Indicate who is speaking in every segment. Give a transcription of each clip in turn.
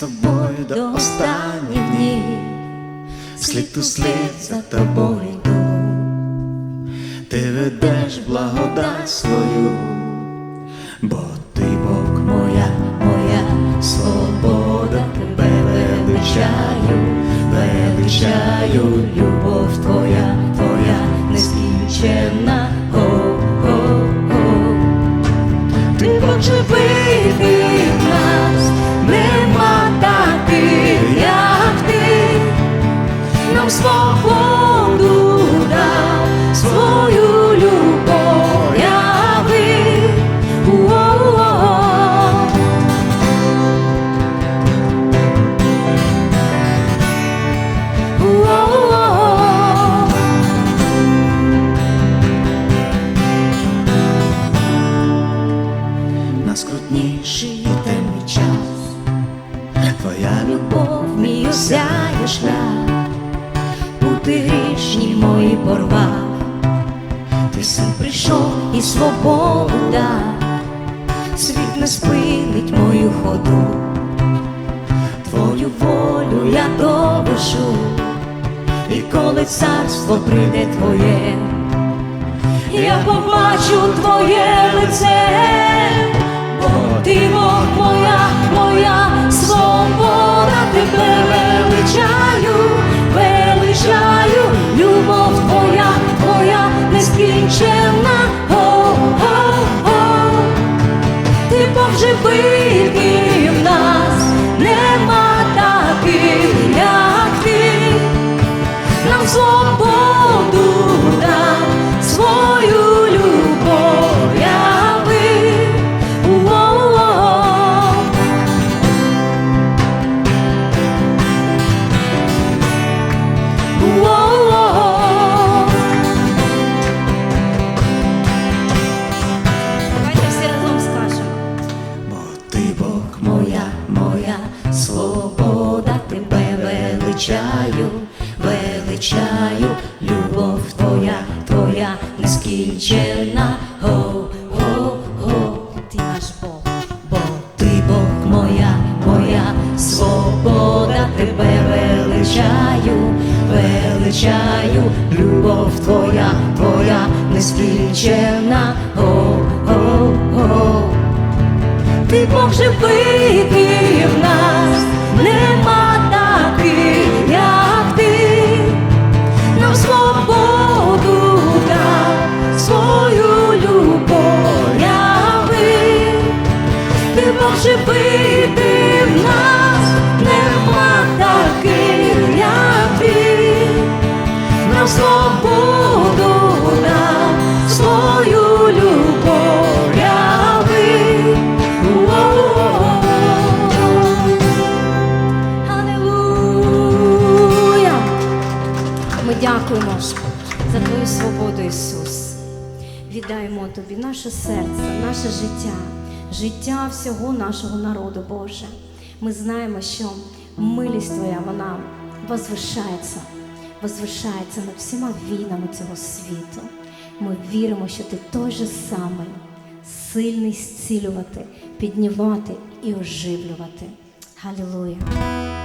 Speaker 1: тобою до останніх днів, слід у слід за тобою йду.
Speaker 2: Ти ведеш благодать свою, бо ти Бог моя, моя свобода, тебе величаю, величаю, любов коли царство прийде твоє, я побачу твоє лице, бо ти Бог моя, моя свобода, тебе величаю, твоя нескінчена, О-о-о.
Speaker 1: Ти Бог
Speaker 2: живий і в нас, нема
Speaker 1: дякуємо за твою свободу, Ісус. Віддаємо тобі наше серце, наше життя, життя всього нашого народу, Боже. Ми знаємо, що милість Твоя, вона возвишається, возвишається над всіма війнами цього світу. Ми віримо, що ти той же самий, сильний зцілювати, піднімати і оживлювати. Халілуя!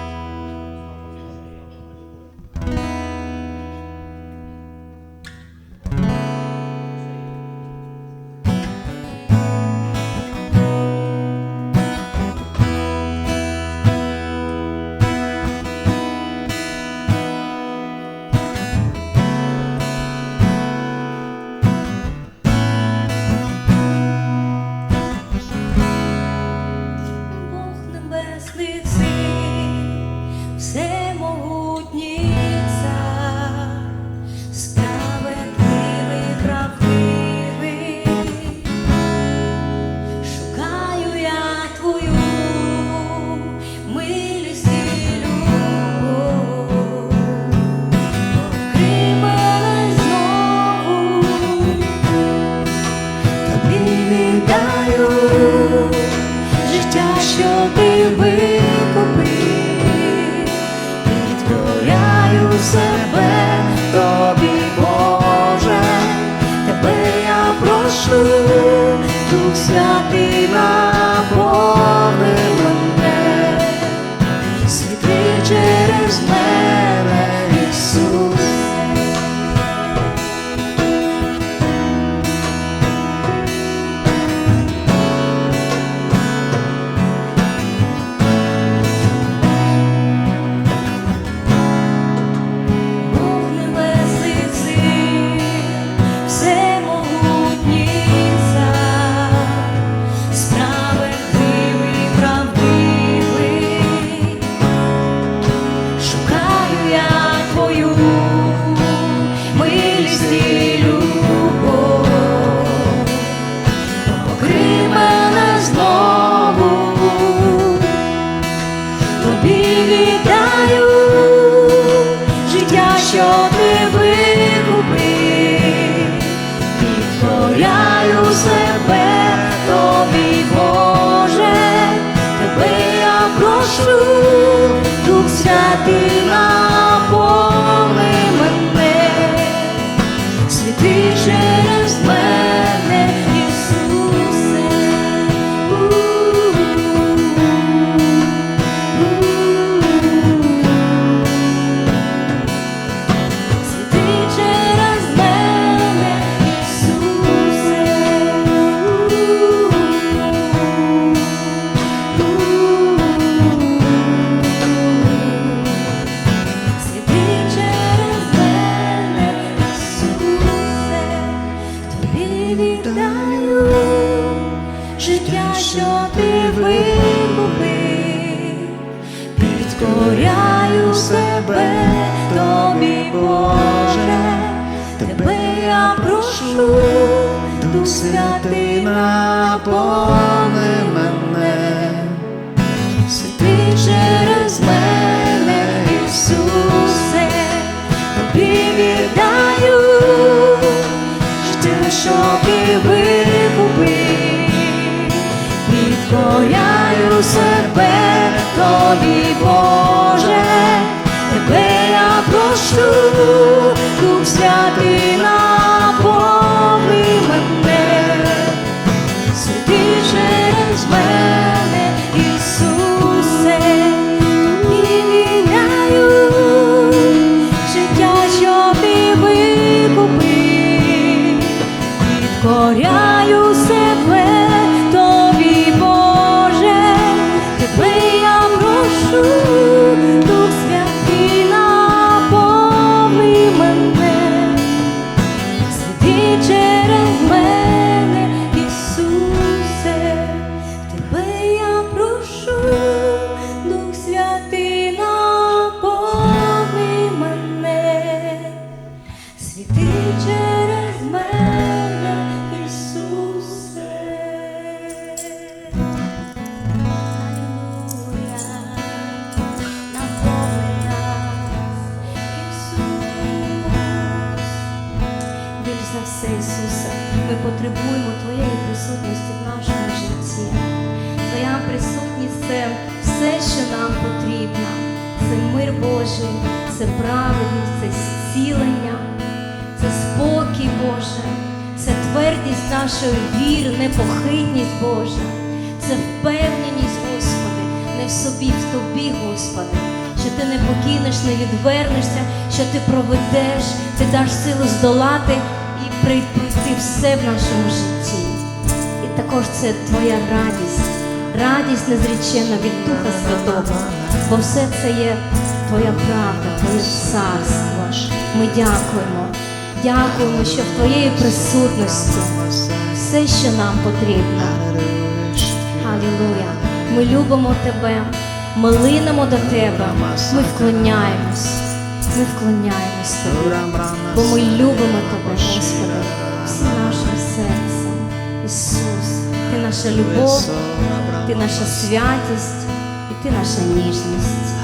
Speaker 2: Тобі віддаю життя, що ти викупив, підкоряю себе тобі, Боже, тебе я прошу, Дух Святий наповни мене. Світи через мене,
Speaker 1: ми потребуємо Твоєї присутності в нашому житті. Твоя присутність це все, що нам потрібно. Це мир Божий, це праведність, це зцілення, це спокій Боже, це твердість нашої віри, непохитність Божа, це впевненість, Господи, не в собі, в Тобі, Господи, що Ти не покинеш, не відвернешся, що Ти проведеш, Ти даш силу здолати і прийти все в нашому житті. І також це Твоя радість, радість незречена від Духа Святого, бо все це є Твоя правда, Твоє царство. Ми дякуємо, дякуємо, що в Твоєї присутності все, що нам потрібно. Алілуя. Ми любимо Тебе, ми линемо до Тебе, ми вклоняємось, ми вклоняємось Тобі, бо ми любимо Тебе, Господи, всім нашим серцем. Ісус, Ти наша любов, Ти наша святість і Ти наша. Ніжність,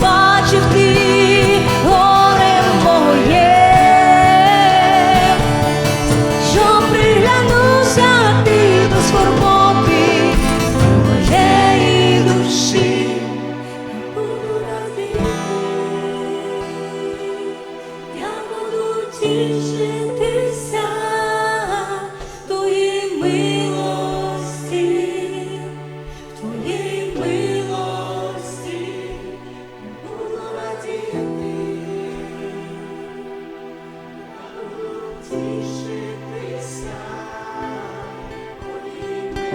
Speaker 2: що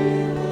Speaker 2: Música